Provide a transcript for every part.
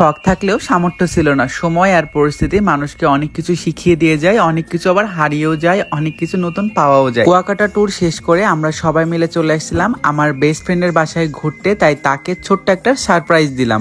শখ থাকলেও সামর্থ্য ছিল না। সময় আর পরিস্থিতি মানুষকে অনেক কিছু শিখিয়ে দিয়ে যায়, অনেক কিছু আবার হারিয়েও যায়, অনেক কিছু নতুন পাওয়াও যায়। কুয়াকাটা ট্যুর শেষ করে আমরা সবাই মিলে চলে আসছিলাম আমার বেস্ট ফ্রেন্ডের বাসায় ঘুরতে, তাই তাকে ছোট্ট একটা সারপ্রাইজ দিলাম।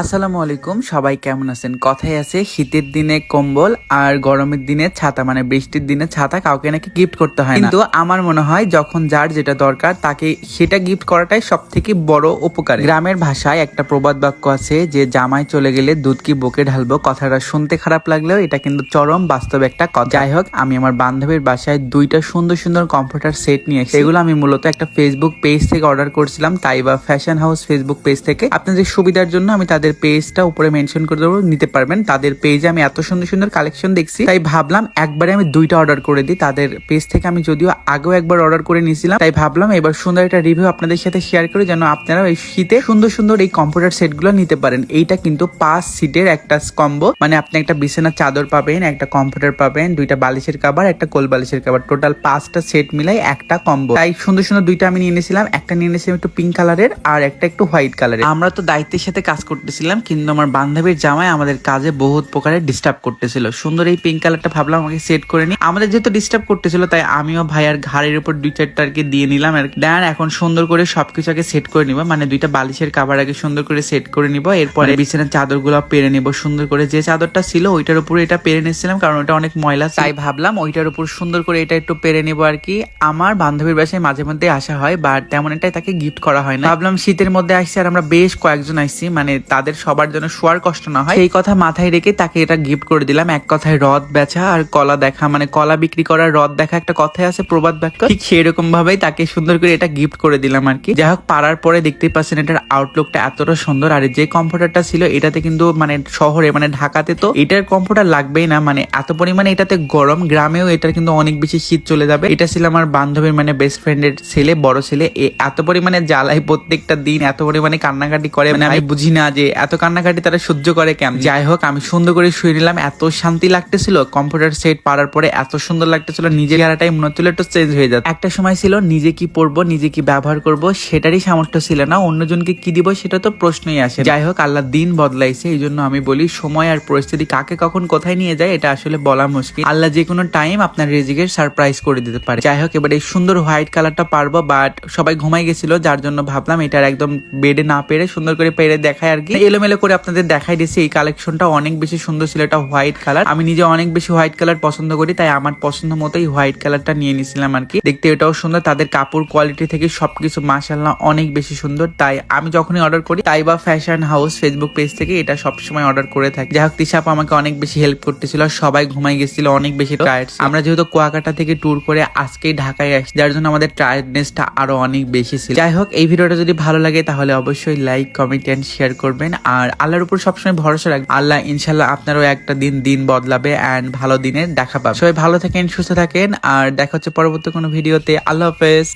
আসসালামু আলাইকুম, সবাই কেমন আছেন? কথাই আছে, শীতের দিনে কম্বল আর গরমের দিনে ছাতা মানে বৃষ্টির দিনে ছাতা কাউকে নাকি গিফট করতে হয় কিন্তু আমার মনে হয় যখন যার যেটা দরকার, তাকে সেটা গিফট করাটাই সব থেকে বড় উপকার। গ্রামের ভাষায় একটা প্রবাদ বাক্য আছে যে, জামাই চলে গেলে দুধ কি বকে ঢালবো? কথাটা শুনতে খারাপ লাগলেও এটা কিন্তু চরম বাস্তব একটা কথা। যাই হোক, আমি আমার বান্ধবীর বাসায় দুইটা সুন্দর সুন্দর কম্পিউটার সেট নিয়ে এসেছি। এগুলো আমি মূলত একটা ফেসবুক পেজ থেকে অর্ডার করছিলাম তাই বা ফ্যাশন হাউস ফেসবুক পেজ থেকে। আপনাদের সুবিধার জন্য আমি তাদের পেজটা উপরে মেনশন করে দেবো, নিতে পারবেন। তাদের পেজে আমি এত সুন্দর সুন্দর কালেকশন দেখছি। তাই ভাবলাম একবারে আমি দুইটা অর্ডার করে দিই। তাদের পেজ থেকে আমি যদিও আগেও একবার অর্ডার করে নিয়েছিলাম, তাই ভাবলাম এবার সুন্দর একটা রিভিউ আপনাদের সাথে শেয়ার করে যেন আপনারা এই শীতে সুন্দর সুন্দর এই কম্পিউটার সেটগুলো নিতে পারেন। এইটা কিন্তু পাঁচ সিটের একটা কম্বো মানে আপনি একটা বিছানার চাদর পাবেন, একটা কম্পিউটার পাবেন, দুইটা বালিশের কাবার একটা কোল বালিশের কাবার টোটাল পাঁচটা সেট মিলাই একটা কম্বো তাই সুন্দর সুন্দর দুইটা আমি নিয়ে নিয়েছিলাম। একটা নিয়ে নিয়েছিলাম একটু পিঙ্ক কালারের আর একটা একটু হোয়াইট কালারের আমরা তো দায়িত্বের সাথে কাজ করতেছিলাম কিন্তু আমার বান্ধবীর জামাই আমাদের কাজে বহুত প্রকারের ডিস্টার্ব করতেছিল। সুন্দর এই পিঙ্ক কালারটা ভাবলাম আমাকে সেট করে নি আমাদের যেহেতু ডিস্টার্ব করতেছিল তাই আমিও ভাইয়ার ঘাড়ের উপর দুই চারটা আর কি দিয়ে নিলাম আর। দেন এখন সুন্দর করে সবকিছু আগে সেট করে নিব মানে দুইটা বালিশের কাবার আগে সুন্দর করে সেট করে নিব এরপরে বিছানার চাদরগুলো পেরে নিব সুন্দর করে। যে চাদরটা ছিল ওইটার উপরে এটা পেরে নিচ্ছিলাম কারণ ওটা অনেক ময়লা। তাই ভাবলাম ওইটার উপর সুন্দর করে এটা একটু পেরে নিব আর কি। আমার বান্ধবীর বাসায় মাঝে মধ্যে আসা হয় বাট তেমন এটাই তাকে গিফট করা হয় না। ভাবলাম শীতের মধ্যে আসছি আর আমরা বেশ কয়েকজন আসছি মানে তাদের সবার জন্য শোয়ার কষ্ট না হয়। সেই কথা মাথায় রেখে তাকে এটা গিফট করে দিলাম। এক কথায় রদ বেচা আর কলা দেখা মানে কলা বিক্রি করার রদ দেখা একটা কথাই আছে, প্রবাদ বাক্য। ঠিক সেরকম ভাবেই তাকে সুন্দর করে এটা গিফট করে দিলাম আর কি। যাই হোক পাড়ার পরে দেখতেই পাচ্ছেন এটার আউটলুকটা এতটা সুন্দর। আর যে কম্পিউটারটা ছিল, এটাতে কিন্তু মানে শহরে মানে ঢাকাতে তো এটার কম্পিউটার লাগবেই না। মানে এত পরিমাণে এটাতে গরম, গ্রামেও এটার কিন্তু অনেক বেশি শীত চলে যাবে। এটা ছিল আমার বান্ধবীর মানে বেস্ট ফ্রেন্ডের ছেলে, বড় ছেলে। এত পরিমাণে জ্বালাই প্রত্যেকটা দিন, এত পরিমাণে কান্নাকাটি করে। মানে আমি বুঝি না যে এত কান্নাকাটি তারা সহ্য করে কেন? যাই হোক আমি সুন্দর করে শুয়ে নিলাম এত শান্তি লাগতেছিল কম্পিউটার সেট পাড়ার পরে এত সুন্দর লাগতেছিল নিজের চেহারাটাই মনে হচ্ছিল একটু চেঞ্জ হয়ে যাচ্ছে। একটা সময় ছিল নিজে কি পড়ব নিজে কি ব্যবহার করব সেটারই সামর্থ্য ছিল না অন্যজনকে কি দিব সেটা তো প্রশ্নই আসে যাই হোক আল্লাহ দিন বদলাইছে এই জন্য আমি বলি সময় আর পরিস্থিতি কাকে কখন কোথায় নিয়ে যায় এটা আসলে বলা মুশকিল। আল্লাহ যে কোনো টাইম আপনার রেজিকের সারপ্রাইজ করে দিতে পারে। যাই হোক এবার এই সুন্দর হোয়াইট কালারটা পারব বাট সবাই ঘুমাই গেছিল যার জন্য ভাবলাম এটার একদম বেডে না পেরে সুন্দর করে পেরে দেখায় আর কি। এলোমেলো করে আপনাদের দেখাই দিয়েছি। এই কালেকশনটা অনেক বেশি সুন্দর ছিল। এটা হোয়াইট কালার আমি নিজে অনেক বেশি হোয়াইট কালার পছন্দ করি তাই আমার পছন্দ মতোই হোয়াইট কালারটা নিয়ে নিছিলাম আর কি। দেখতে এটাও সুন্দর। তাদের কাপড় কোয়ালিটি থেকে সবকিছু মাসাল্লাহ অনেক বেশি সুন্দর। তাই আমি যখনই অর্ডার করি তাই বা ফ্যাশন হাউস ফেসবুক পেজ থেকে এটা সবসময় অর্ডার করে থাকি। যাই হোক তিশাপ আমাকে অনেক বেশি হেল্প করতেছিল। সবাই ঘুমাই গেছিল অনেক বেশি টায়ার্ড আমরা যেহেতু কুয়াকাটা থেকে ট্যুর করে আজকেই ঢাকায় আসি যার জন্য আমাদের টায়ার্ডনেসটা আরও অনেক বেশি ছিল। যাই হোক এই ভিডিওটা যদি ভালো লাগে তাহলে অবশ্যই লাইক কমেন্ট এন্ড শেয়ার করবেন আর আল্লাহর উপর সবসময় ভরসা রাখবেন। আল্লাহ ইনশাল্লাহ আপনারও একটা দিন দিন বদলাবে অ্যান্ড ভালো দিনের দেখা পাবে। সবাই ভালো থাকেন, সুস্থ থাকেন। আর দেখা হচ্ছে পরবর্তী কোনো ভিডিওতে। আল্লাহ হাফেজ।